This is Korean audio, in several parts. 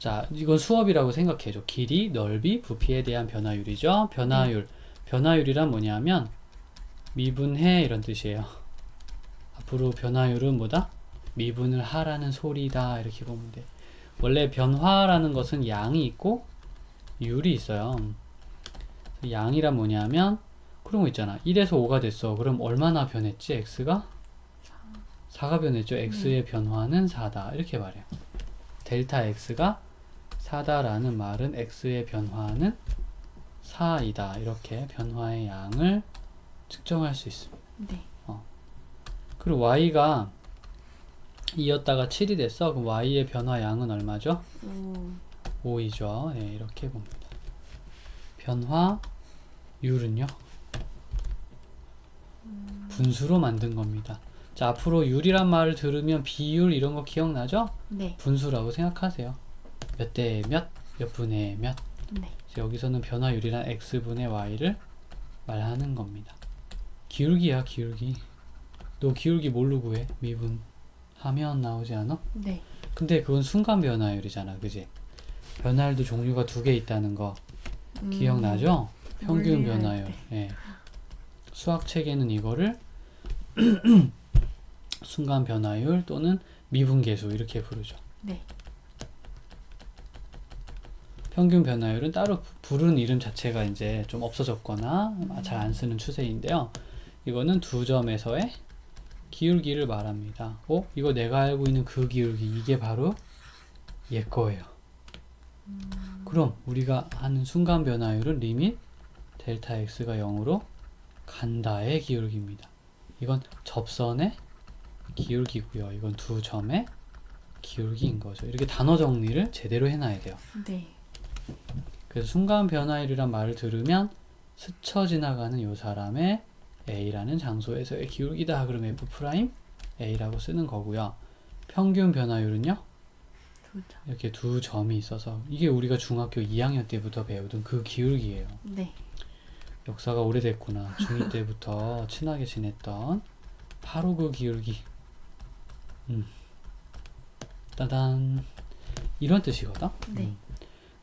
자, 이건 수업이라고 생각해줘. 길이, 넓이, 부피에 대한 변화율이죠. 변화율. 변화율이란 뭐냐면 미분해 이런 뜻이에요. 앞으로 변화율은 뭐다? 미분을 하라는 소리다. 이렇게 보면 돼. 원래 변화라는 것은 양이 있고 율이 있어요. 양이란 뭐냐면 그런 거 있잖아. 1에서 5가 됐어. 그럼 얼마나 변했지? x가 4가 변했죠. x의 변화는 4다. 이렇게 말해요. 델타 x가 4다라는 말은 x의 변화는 4이다. 이렇게 변화의 양을 측정할 수 있습니다. 네. 그리고 y가 2였다가 7이 됐어. 그럼 y의 변화 양은 얼마죠? 오. 5이죠. 네, 이렇게 봅니다. 변화율은요? 분수로 만든 겁니다. 자, 앞으로 율이란 말을 들으면 비율 이런 거 기억나죠? 네. 분수라고 생각하세요. 몇 대 몇, 몇 분의 몇. 네. 그래서 여기서는 변화율이란 x분의 y를 말하는 겁니다. 기울기야, 기울기. 너 기울기 뭘로 구해? 미분. 하면 나오지 않아? 네. 근데 그건 순간 변화율이잖아, 그지? 변화율도 종류가 두 개 있다는 거 음, 기억나죠? 평균 변화율. 때. 예. 수학 책에는 이거를 순간 변화율 또는 미분계수 이렇게 부르죠. 네. 평균 변화율은 따로 부- 부르는 이름 자체가 이제 좀 없어졌거나 잘 안 쓰는 추세인데요. 이거는 두 점에서의 기울기를 말합니다. 어? 이거 내가 알고 있는 그 기울기 이게 바로 얘 거예요. 그럼 우리가 하는 순간 변화율은 리밋 델타 x가 0으로 간다의 기울기입니다. 이건 접선의 기울기고요. 이건 두 점의 기울기인 거죠. 이렇게 단어 정리를 제대로 해놔야 돼요. 네. 그래서 순간 변화율이란 말을 들으면 스쳐 지나가는 요 사람의 A라는 장소에서의 기울기다. 그럼 F 프라임 A라고 쓰는 거고요. 평균 변화율은요. 두 점. 이렇게 두 점이 있어서 이게 우리가 중학교 2학년 때부터 배우던 그 기울기예요. 네. 역사가 오래됐구나. 중2 때부터 친하게 지냈던 바로 그 기울기. 음. 따단. 이런 뜻이거든. 네. 음.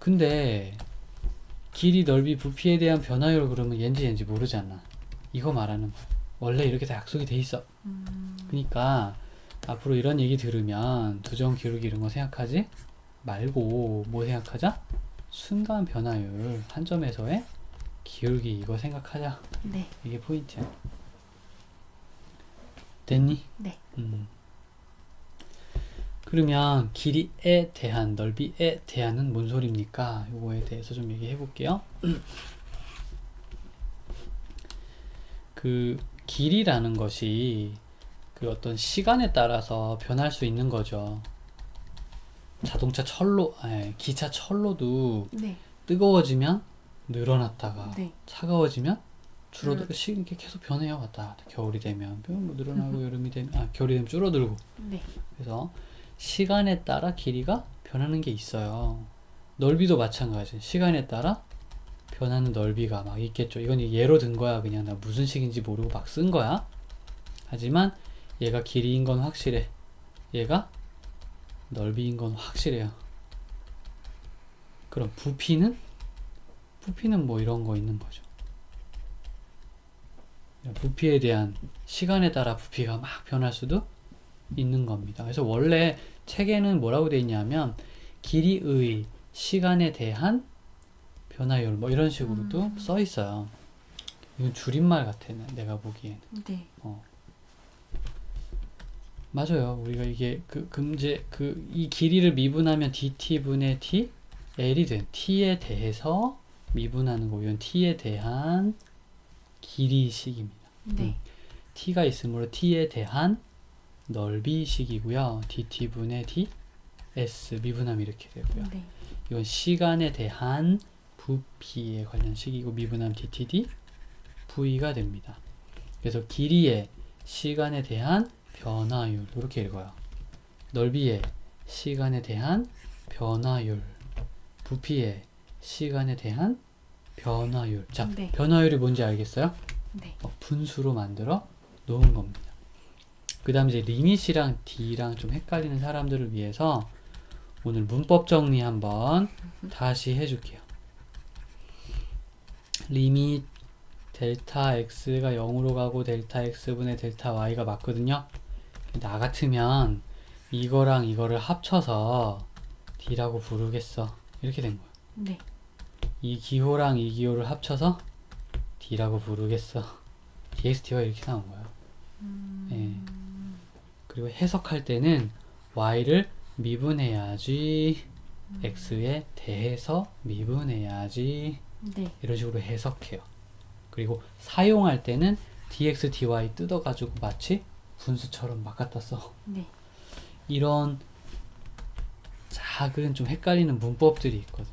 근데 길이, 넓이, 부피에 대한 변화율 그러면 옌지 옌지 모르잖아. 이거 말하는 거야. 원래 이렇게 다 약속이 돼 있어. 음, 그러니까 앞으로 이런 얘기 들으면 두점 기울기 이런 거 생각하지 말고 뭐 생각하자? 순간 변화율 한 점에서의 기울기 이거 생각하자. 네. 이게 포인트야. 됐니? 네. 음. 그러면 길이에 대한 넓이에 대한은 뭔 소리입니까? 요거에 대해서 좀 얘기해 볼게요. 그 길이라는 것이 그 어떤 시간에 따라서 변할 수 있는 거죠. 자동차 철로, 아니, 기차 철로도 네. 뜨거워지면 늘어났다가 네. 차가워지면 줄어들고 줄어들- 시 이렇게 계속 변해요 갔다. 겨울이 되면 뭐 늘어나고 여름이 되면 아 겨울이 되면 줄어들고 네. 그래서 시간에 따라 길이가 변하는 게 있어요. 넓이도 마찬가지. 시간에 따라 변하는 넓이가 막 있겠죠. 이건 예로 든 거야. 그냥 나 무슨 식인지 모르고 막 쓴 거야. 하지만 얘가 길이인 건 확실해. 얘가 넓이인 건 확실해요. 그럼 부피는? 부피는 뭐 이런 거 있는 거죠. 부피에 대한 시간에 따라 부피가 막 변할 수도 있는 겁니다. 그래서 원래 책에는 뭐라고 돼 있냐면 길이의 시간에 대한 변화율 뭐 이런 식으로도 써 있어요. 이건 줄임말 같아 내가 보기엔. 네. 맞아요. 우리가 이게 그 금제 그 이 길이를 미분하면 dt 분의 t l이 된 t에 대해서 미분하는 거 이건 t에 대한 길이식입니다. 네. t가 있으므로 t에 대한 넓이식이고요. dt 분의 d s 미분하면 이렇게 되고요. 네. 이건 시간에 대한 부피에 관련 식이고 미분하면 dtd v가 됩니다. 그래서 길이의 시간에 대한 변화율 이렇게 읽어요. 넓이의 시간에 대한 변화율, 부피의 시간에 대한 변화율. 자, 네. 변화율이 뭔지 알겠어요? 네. 어, 분수로 만들어 놓은 겁니다. 그 다음 이제 리밋이랑 D랑 좀 헷갈리는 사람들을 위해서 오늘 문법 정리 한번 다시 해줄게요. 리밋 델타 x가 0으로 가고 델타 x분의 델타 y가 맞거든요. 나 같으면 이거랑 이거를 합쳐서 d라고 부르겠어. 이렇게 된 거야. 네. 이 기호랑 이 기호를 합쳐서 d라고 부르겠어. dxt가 이렇게 나온 거야. 예. 그리고 해석할 때는 y를 미분해야지 x에 대해서 미분해야지 네. 이런 식으로 해석해요. 그리고 사용할 때는 dx, dy 뜯어가지고 마치 분수처럼 막 갖다 써. 네. 이런 작은 좀 헷갈리는 문법들이 있거든.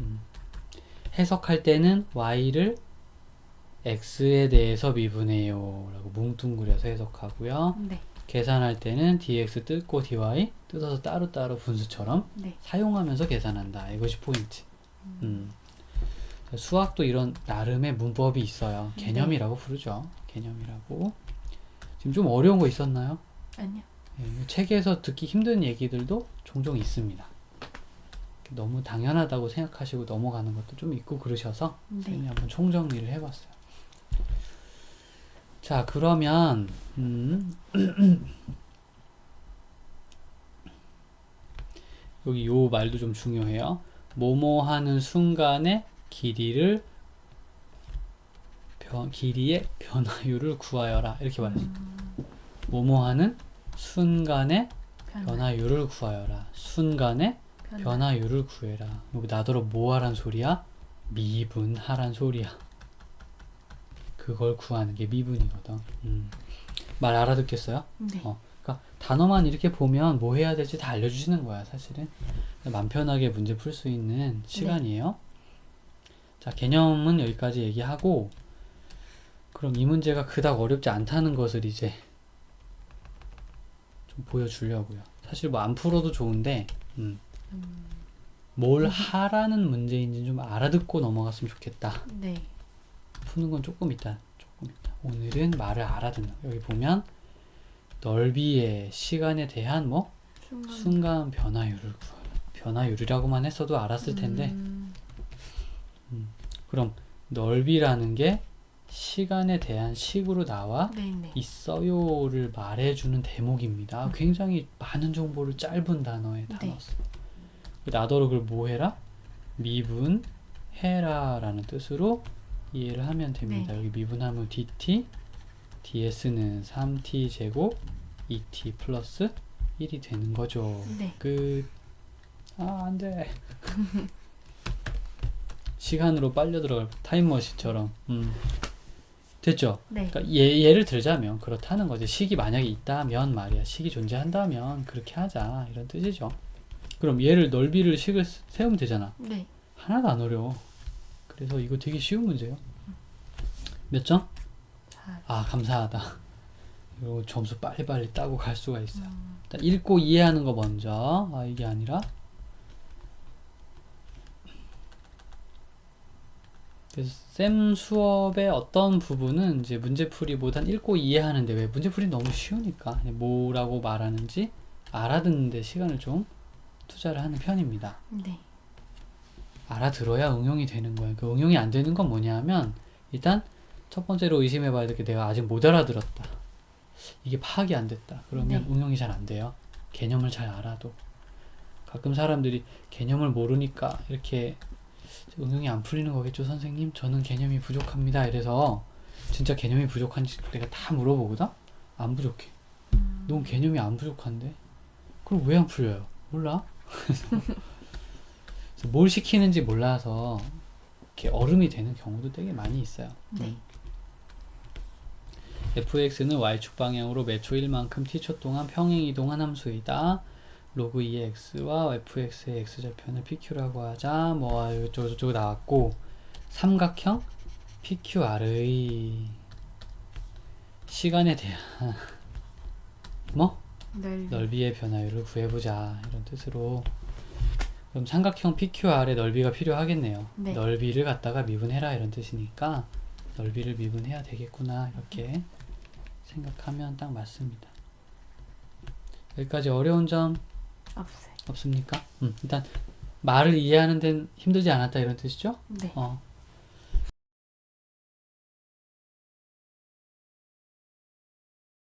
음. 해석할 때는 y를 x에 대해서 미분해요 라고 뭉뚱그려서 해석하고요. 네. 계산할 때는 dx 뜯고 dy 뜯어서 따로따로 분수처럼 네. 사용하면서 계산한다. 이것이 포인트. 음. 수학도 이런 나름의 문법이 있어요. 네. 개념이라고 부르죠. 개념이라고. 지금 좀 어려운 거 있었나요? 아니요. 예, 책에서 듣기 힘든 얘기들도 종종 있습니다. 너무 당연하다고 생각하시고 넘어가는 것도 좀 있고 그러셔서 네. 선생님이 한번 총정리를 해봤어요. 자, 그러면 음, 여기 요 말도 좀 중요해요. 뭐뭐 하는 순간의 길이를 변, 길이의 변화율을 구하여라 이렇게 말했어요. 뭐뭐 하는 변화. 변화율을 구하여라. 변화. 변화율을 구해라. 여기 나더러 뭐하란 소리야? 미분하란 소리야. 그걸 구하는 게 미분이거든. 음. 말 알아듣겠어요? 네. 어. 그러니까 단어만 이렇게 보면 뭐 해야 될지 다 알려주시는 거야, 사실은. 맘 편하게 문제 풀 수 있는 시간이에요. 자, 개념은 여기까지 얘기하고, 그럼 이 문제가 그닥 어렵지 않다는 것을 이제 좀 보여주려고요. 사실 뭐 안 풀어도 좋은데, 음. 음. 뭘 하라는 문제인지 좀 알아듣고 넘어갔으면 좋겠다. 네. 푸는 건 조금 있다. 조금 있다. 오늘은 말을 알아듣는. 거. 여기 보면 넓이의 시간에 대한 뭐 순간. 변화율을. 변화율이라고만 했어도 알았을 텐데 음. 그럼 넓이라는 게 시간에 대한 식으로 나와 네네. 있어요를 말해주는 대목입니다. 굉장히 많은 정보를 짧은 단어에 네. 담았어. 나더러 그걸 뭐 해라? 미분 해라라는 뜻으로 이해를 하면 됩니다. 네. 여기 미분하면 dt, ds는 3t 제곱 2t 플러스 1이 되는 거죠. 네. 끝. 아, 안 돼. 시간으로 빨려 들어갈 타임머신처럼. 음. 됐죠? 네. 그러니까 예, 예를 들자면 그렇다는 거지. 식이 만약에 있다면 말이야. 식이 존재한다면 그렇게 하자. 이런 뜻이죠. 그럼 얘를 넓이를 식을 스- 세우면 되잖아. 네. 하나도 안 어려워. 그래서 이거 되게 쉬운 문제예요. 몇 점? 자. 아, 감사하다. 이거 점수 빨리빨리 따고 갈 수가 있어요. 음. 일단 읽고 이해하는 거 먼저. 아, 이게 아니라. 그래서 쌤 수업의 어떤 부분은 이제 문제풀이보단 읽고 이해하는데 왜 문제풀이 너무 쉬우니까 뭐라고 말하는지 알아듣는데 시간을 좀 투자를 하는 편입니다. 네. 알아들어야 응용이 되는 거예요. 그 응용이 안 되는 건 뭐냐면 일단 첫 번째로 의심해 봐야 될 게 내가 아직 못 알아들었다. 이게 파악이 안 됐다. 그러면 네. 응용이 잘 안 돼요. 개념을 잘 알아도. 가끔 사람들이 개념을 모르니까 이렇게 응용이 안 풀리는 거겠죠, 선생님? 저는 개념이 부족합니다. 이래서 진짜 개념이 부족한지 내가 다 물어보거든? 안 부족해. 음. 넌 개념이 안 부족한데? 그럼 왜 안 풀려요? 몰라? 뭘 시키는지 몰라서 이렇게 얼음이 되는 경우도 되게 많이 있어요. 네. 음. fx는 y축 방향으로 몇 초일만큼 t초 동안 평행 이동한 함수이다. 로그 2x와 fx의 x좌표는 pq라고 하자. 뭐 이쪽 저쪽 나왔고 삼각형 pqr의 시간에 대한 뭐 넓이. 넓이의 변화율을 구해보자 이런 뜻으로 그럼 삼각형 PQR의 넓이가 필요하겠네요. 네. 넓이를 갖다가 미분해라 이런 뜻이니까 넓이를 미분해야 되겠구나 이렇게 생각하면 딱 맞습니다. 여기까지 어려운 점 없어요. 없습니까? 음, 일단 말을 이해하는 데는 힘들지 않았다 이런 뜻이죠? 네. 어,